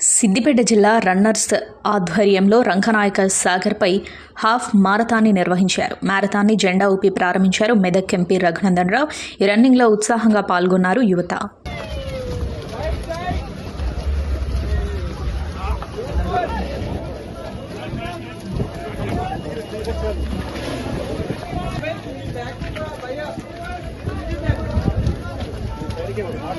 సిద్దిపేట జిల్లా రన్నర్స్ ఆధ్వర్యంలో రంగనాయక సాగర్పై హాఫ్ మారథాన్ని నిర్వహించారు. మారథాన్ని జెండా ఊపి ప్రారంభించారు మెదక్ ఎంపీ రఘునందన్ రావు. ఈ రన్నింగ్లో ఉత్సాహంగా పాల్గొన్నారు యువత.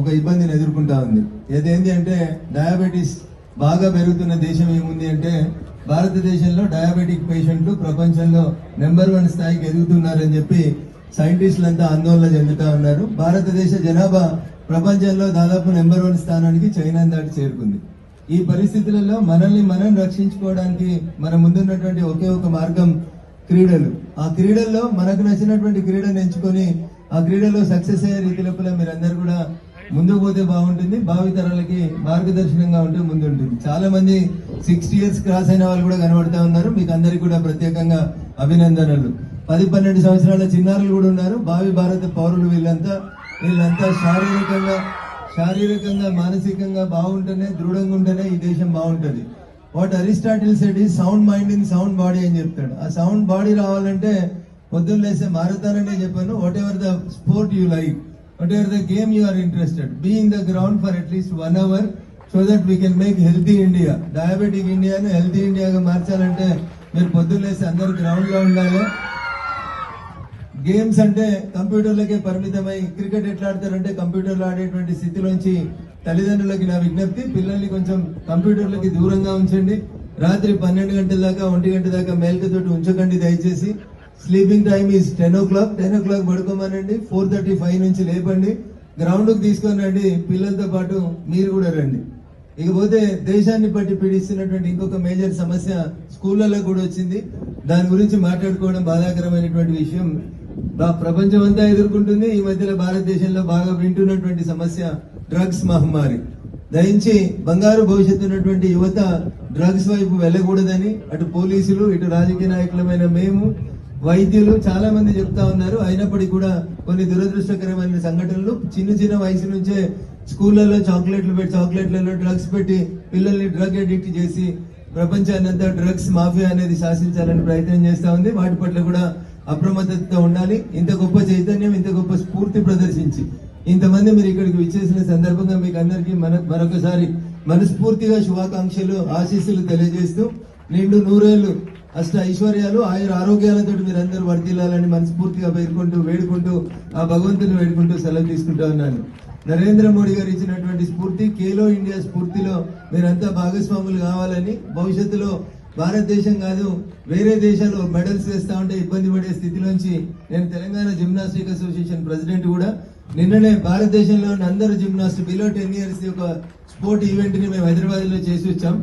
ఒక ఇబ్బందిని ఎదుర్కొంటా ఉంది. ఏదేంటి అంటే డయాబెటీస్ బాగా పెరుగుతున్న దేశం ఏముంది అంటే భారతదేశంలో డయాబెటిక్ పేషెంట్లు ప్రపంచంలో నెంబర్ వన్ స్థాయికి ఎదుగుతున్నారని చెప్పి సైంటిస్టులంతా ఆందోళన చెందుతా ఉన్నారు. భారతదేశ జనాభా ప్రపంచంలో దాదాపు నెంబర్ వన్ స్థానానికి చైనా దాటి చేరుకుంది. ఈ పరిస్థితులలో మనల్ని మనం రక్షించుకోవడానికి మన ముందున్నటువంటి ఒకే ఒక మార్గం క్రీడలు. ఆ క్రీడల్లో మనకు నచ్చినటువంటి క్రీడను ఎంచుకొని ఆ క్రీడలో సక్సెస్ అయ్యే రీతిలోపల మీరందరూ కూడా ముందుకు పోతే బాగుంటుంది భావి తరాలకి మార్గదర్శనంగా ఉంటే ముందుంటుంది. చాలా మంది సిక్స్టీ ఇయర్స్ క్రాస్ అయిన వాళ్ళు కూడా కనబడుతూ ఉన్నారు. మీకు అందరికి కూడా ప్రత్యేకంగా అభినందనలు. పది పన్నెండు సంవత్సరాల చిన్నారులు కూడా ఉన్నారు. భావి భారత పౌరులు వీళ్ళంతా వీళ్ళంతా శారీరకంగా శారీరకంగా మానసికంగా బాగుంటేనే దృఢంగా ఉంటేనే ఈ దేశం బాగుంటుంది. వాట్ అరిస్టాటిల్ సెడ్ ఈ sound mind in sound body అని చెప్తాడు. ఆ సౌండ్ బాడీ రావాలంటే పొద్దున్న లేసే మారథాన్ చెప్పాను. Whatever the sport you like whatever the game you are interested being the ground for at least one hour so that we can make healthy India diabetic ఇండియాను healthy ఇండియాగా మార్చాలంటే మీరు పొద్దున్నేసి అందరు గ్రౌండ్లో ఉండాలి. గేమ్స్ అంటే కంప్యూటర్లకే పరిమితమై క్రికెట్ ఎట్లా ఆడతారంటే కంప్యూటర్లో ఆడేటువంటి స్థితిలోంచి తల్లిదండ్రులకి నా విజ్ఞప్తి పిల్లల్ని కొంచెం కంప్యూటర్లకి దూరంగా ఉంచండి. రాత్రి పన్నెండు గంటల దాకా ఒంటి గంట దాకా మేల్కతోటి ఉంచకండి దయచేసి. Sleeping time is ten o'clock ten o'clock పడుకోమనండి. Four thirty five నుంచి లేపండి. గ్రౌండ్కి తీసుకొని రండి. పిల్లలతో పాటు మీరు కూడా రండి. ఇకపోతే దేశాన్ని బట్టి పీడిస్తున్నటువంటి ఇంకొక మేజర్ సమస్య స్కూళ్ళలో కూడా వచ్చింది. దాని గురించి మాట్లాడుకోవడం బాధాకరమైనటువంటి విషయం. ప్రపంచం అంతా ఎదుర్కొంటుంది. ఈ మధ్యలో భారతదేశంలో బాగా వింటున్నటువంటి సమస్య డ్రగ్స్ మహమ్మారి. దయించి బంగారు భవిష్యత్తు ఉన్నటువంటి యువత డ్రగ్స్ వైపు వెళ్ళకూడదని అటు పోలీసులు ఇటు రాజకీయ నాయకులమైన మేము వైద్యులు చాలా మంది చెప్తా ఉన్నారు. అయినప్పటికీ కూడా కొన్ని దురదృష్టకరమైన సంఘటనలు. చిన్న చిన్న వయసు నుంచే స్కూళ్ళల్లో చాక్లెట్లు పెట్టి చాక్లెట్లలో డ్రగ్స్ పెట్టి పిల్లల్ని డ్రగ్ అడిక్ట్ చేసి ప్రపంచాన్ని అంతా డ్రగ్స్ మాఫియా అనేది శాసించాలని ప్రయత్నం చేస్తా ఉంది. వాటి పట్ల కూడా అప్రమత్తత ఉండాలి. ఇంత గొప్ప చైతన్యం ఇంత గొప్ప స్ఫూర్తి ప్రదర్శించి ఇంతమంది మీరు ఇక్కడికి విచ్చేసిన సందర్భంగా మీకు అందరికీ మన మరొకసారి మనస్ఫూర్తిగా శుభాకాంక్షలు ఆశీస్సులు తెలియజేస్తూ నిండు నూరేళ్ళు అష్ట ఐశ్వర్యాలు ఆయుర ఆరోగ్యాలతో మీరందరూ వర్తిల్లాలని మనస్ఫూర్తిగా పేర్కొంటూ వేడుకుంటూ ఆ భగవంతుని వేడుకుంటూ సెలవు తీసుకుంటా ఉన్నాను. నరేంద్ర మోడీ గారు ఇచ్చినటువంటి స్ఫూర్తి కేలో ఇండియా స్ఫూర్తిలో మీరంతా భాగస్వాములు కావాలని భవిష్యత్తులో భారతదేశం కాదు వేరే దేశాలు మెడల్స్ వేస్తా ఉంటే ఇబ్బంది పడే స్థితిలోంచి నేను తెలంగాణ జిమ్నాస్టిక్ అసోసియేషన్ ప్రెసిడెంట్ కూడా. నిన్ననే భారతదేశంలో అందరు జిమ్నాస్ట్ బిలో టెన్ ఇయర్స్ ఒక స్పోర్ట్ ఈవెంట్ని మేము హైదరాబాద్లో చేసి వచ్చాం.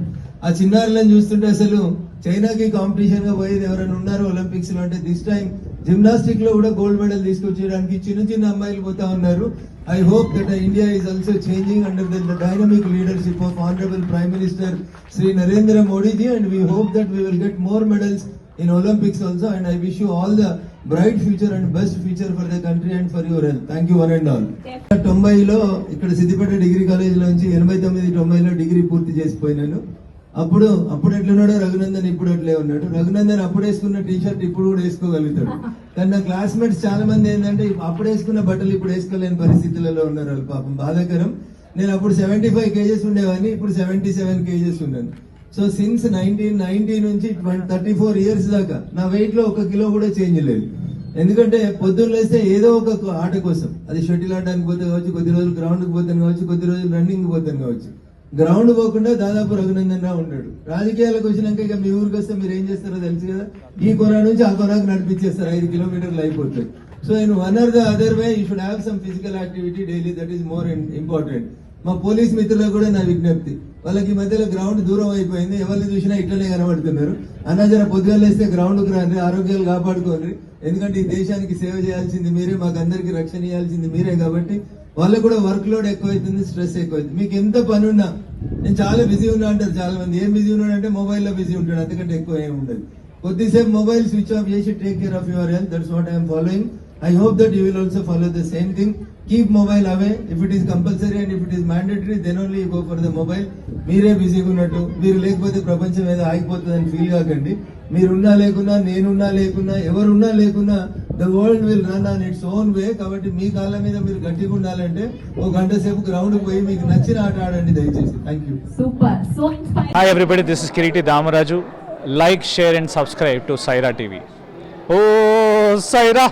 ఆ చిన్నారులను చూస్తుంటే అసలు చైనాకి కాంపిటీషన్గా పోయేది ఎవరైనా ఉన్నారు ఒలింపిక్స్లో అంటే దిస్ టైం జిమ్నాస్టిక్లో కూడా గోల్డ్ మెడల్ తీసుకొచ్చేయడానికి చిన్న చిన్న అమ్మాయిలు పోతా ఉన్నారు I hope that India is also changing under the dynamic leadership of honourable prime minister Shri Narendra Modiji and we hope that we will get more medals in Olympics also and I wish you all the bright future and best future for the country and for your health. Thank you one and all. తొంభైలో ఇక్కడ Siddipet degree college నుంచి ఎనభై తొమ్మిది తొంభైలో degree పూర్తి చేసిపోయినాను అప్పుడు అప్పుడు ఎట్లున్నాడో రఘునందన్ ఇప్పుడు అట్లే ఉన్నాడు. రఘునందన్ అప్పుడు వేసుకున్న టీ షర్ట్ ఇప్పుడు కూడా వేసుకోగలుగుతాడు. కానీ నా క్లాస్మేట్స్ చాలా మంది ఏంటంటే అప్పుడు వేసుకున్న బట్టలు ఇప్పుడు వేసుకోలేని పరిస్థితులలో ఉన్నారు వాళ్ళు పాపం. బాధాకరం. నేను అప్పుడు సెవెంటీ ఫైవ్ కేజెస్ ఉండేవాడిని ఇప్పుడు సెవెంటీ సెవెన్ కేజెస్ ఉన్నాను. సో సిన్స్ నైన్టీన్ నైన్టీ నుంచి థర్టీ ఫోర్ ఇయర్స్ దాకా నా వెయిట్లో ఒక కిలో కూడా చేంజ్ లేదు. ఎందుకంటే పొద్దున్న లేస్తే ఏదో ఒక ఆట కోసం. అది షటిల్ ఆడడానికి పోతే కావచ్చు కొద్ది రోజులు గ్రౌండ్కి పోతాను కావచ్చు కొద్ది రోజులు రన్నింగ్ పోతాను కావచ్చు. గ్రౌండ్ పోకుండా దాదాపు రఘునందన్ రావు ఉంటాడు రాజకీయాలకు వచ్చినాక ఇక మీ ఊరికి వస్తే మీరు ఏం చేస్తారో తెలుసు కదా? ఈ కొన నుంచి ఆ కొనకు నడిపించేస్తారు. ఐదు కిలోమీటర్లు అయిపోతాయి. So in one or the other way you should have some physical activity daily that is more important మా పోలీస్ మిత్రులకు కూడా నా విజ్ఞప్తి. వాళ్ళకి ఈ మధ్యలో గ్రౌండ్ దూరం అయిపోయింది. ఎవరిని చూసినా ఇట్లనే కనబడుతున్నారు. అన్న పొద్దుగాలేస్తే గ్రౌండ్కి గ్రౌండ్ రండి. ఆరోగ్యాలు కాపాడుకోండి. ఎందుకంటే ఈ దేశానికి సేవ చేయాల్సింది మీరే. మాకు అందరికి రక్షణ ఇవ్వాల్సింది మీరే కాబట్టి వాళ్ళకు కూడా వర్క్ లోడ్ ఎక్కువైతుంది స్ట్రెస్ ఎక్కువైతుంది. మీకు ఎంత పని ఉన్నా నేను చాలా బిజీ ఉన్నా అంటారు చాలా మంది ఏం బిజీ ఉన్నాడు అంటే మొబైల్లో బిజీ ఉంటాడు అందుకంటే ఎక్కువ ఏం ఉండదు. కొద్దిసేపు మొబైల్ స్విచ్ ఆఫ్ చేసి take care of your health that's what I'm following I hope that you will also follow the same thing keep mobile away if it is compulsory and if it is mandatory then only go for the mobile మీరే బిజీగా ఉన్నట్టు మీరు లేకపోతే ప్రపంచం ఏదో ఆగిపోతుందని feel కాకండి మీరున్నా లేకున్నా నేనున్నా లేకున్నా ఎవరున్నా లేకున్నా the world will run on its own way కాబట్టి మీ కాళ్ళ మీద మీరు గట్టిగా ఉండాలంటే ఒక గంట సేపు గ్రౌండ్ పోయి మీకు నచ్చిన ఆట ఆడండి దయచేసి thank you. Hi everybody, this is Kiriti Damaraju. Like, share and subscribe to Saira TV. Oh, Saira!